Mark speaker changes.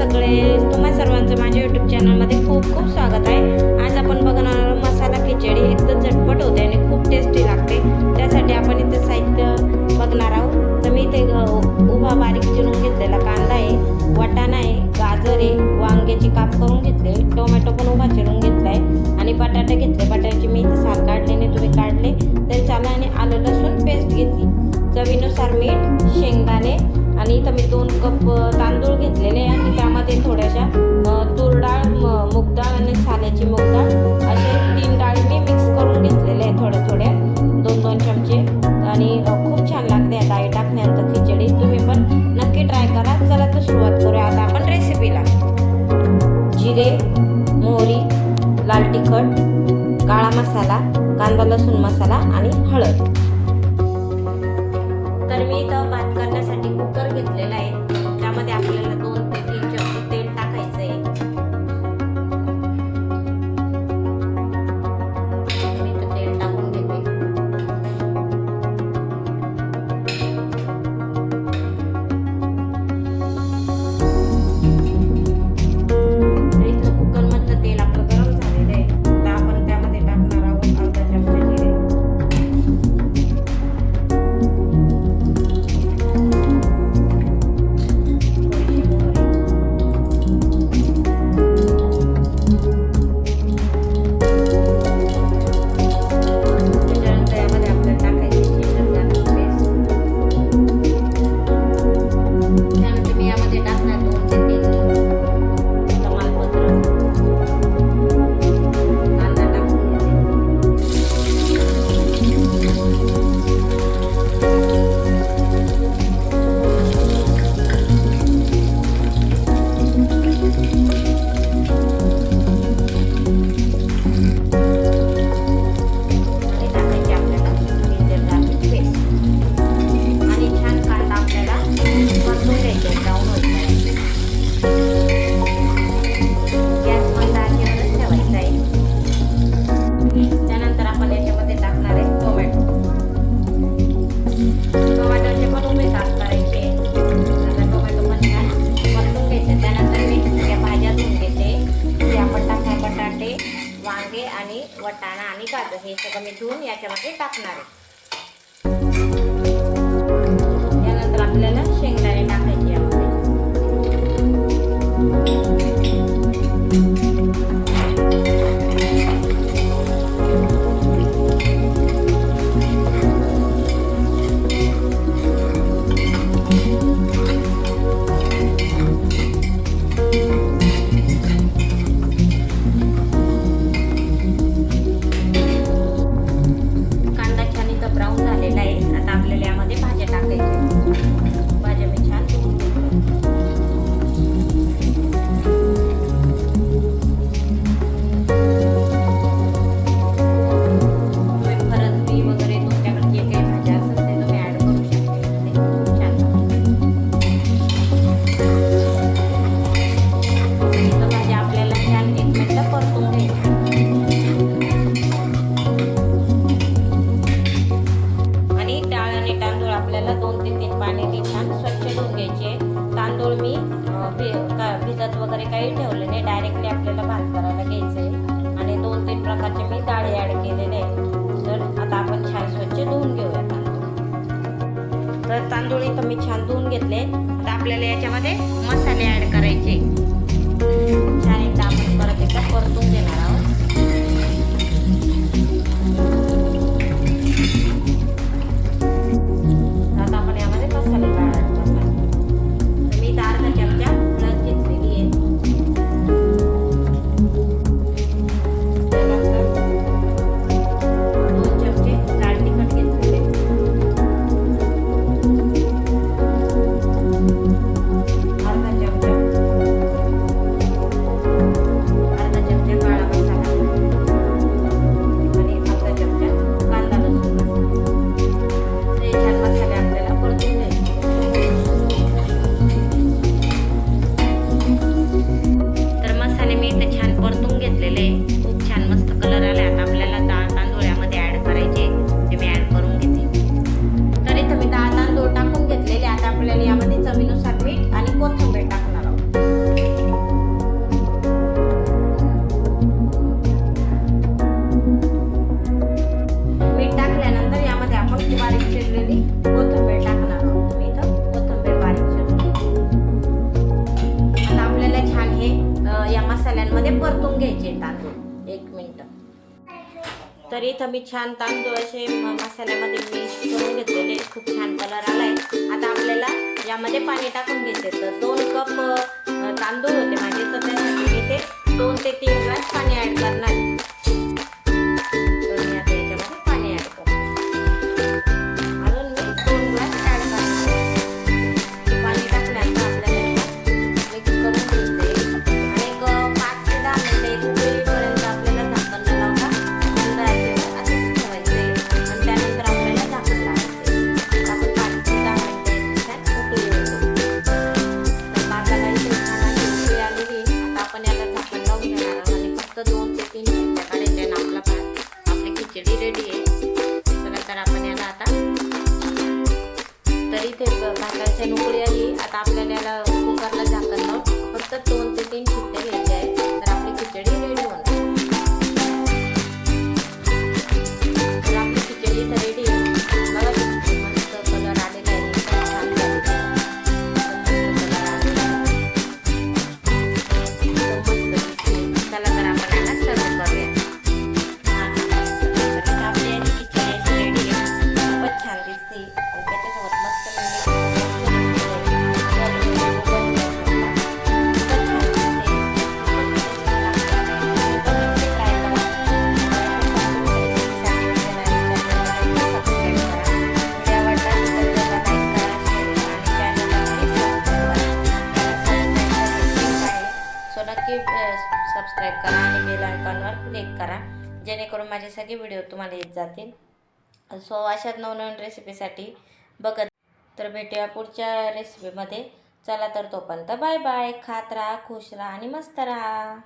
Speaker 1: सगळे तुम्हा सर्वांचं माझ्या यूट्यूब चॅनलमध्ये खूप खूप स्वागत आहे. आज आपण बघणार आहोत मसाला खिचडी. एकदम झटपट होते आणि खूप टेस्टी लागते. त्यासाठी आपण इथं साहित्य बघणार आहोत. तर मी इथे उभा बारीक चिरून घेतलेला कांदा आहे वाटाणा आहे गाजर आहे वांग्याची काप करून घेतले टोमॅटो पण उभा चिरून घेतला आहे आणि बटाटे घेतले. बटाट्याची मी इथे साल काढले नाही तुम्ही काढले. तरी चालेल आणि आलं लसूण पेस्ट घेतली. चवीनुसार मीठ शेंगदाणे आणि इथं मी दोन कप तांदूळ घेतले. आणि खूप छान लागते या डाळी टाकण्यानंतर खिचडी. तुम्ही पण नक्की ट्राय करा. चला तर सुरुवात करूया. आता आपण रेसिपीला जिरे मोहरी लाल तिखट काळा मसाला कांदा लसूण मसाला आणि हळद. तर मी इथं वटाणा आणि गाजर हे सगळं मी धुवून याच्यामध्ये टाकणार आहे. काही ठेवलं नाही. डायरेक्टली आपल्याला भात करायला घ्यायचं आहे आणि दोन तीन प्रकारचे मी डाळी ॲड केलेले आहे तर आता आपण छान स्वच्छ धुवून घेऊया तांदूळ तर तांदूळ इथं मी छान धुवून घेतले. आता आपल्याला याच्यामध्ये मसाले ॲड करायचे. घ्यायचे तांदूळ. एक मिनटं. तर इथं मी छान तांदूळ असे मसाल्यामध्ये मिक्स करून घेतलेले. खूप छान कलर आलाय. आता आपल्याला यामध्ये पाणी टाकून घ्यायचे. तर दोन कप तांदूळ होते माझे. तर त्यासाठी इथे दोन ते तीन ग्लास पाणी ॲड करणार तरी ते भाताच्या नोकरी आली. आता आपल्याला याला कुकरला झाकण लावून फक्त दोन ते तीन शिट्ट्या घ्यायच्या. करा. जेणेकरून माझे सगळे व्हिडिओ तुम्हाला येत जातील. सो अशाच नवनवीन रेसिपीसाठी बघत तर भेटूया पुढच्या रेसिपीमध्ये चला तर तोपर्यंत बाय बाय खात राहा खुश राहा आणि मस्त राहा.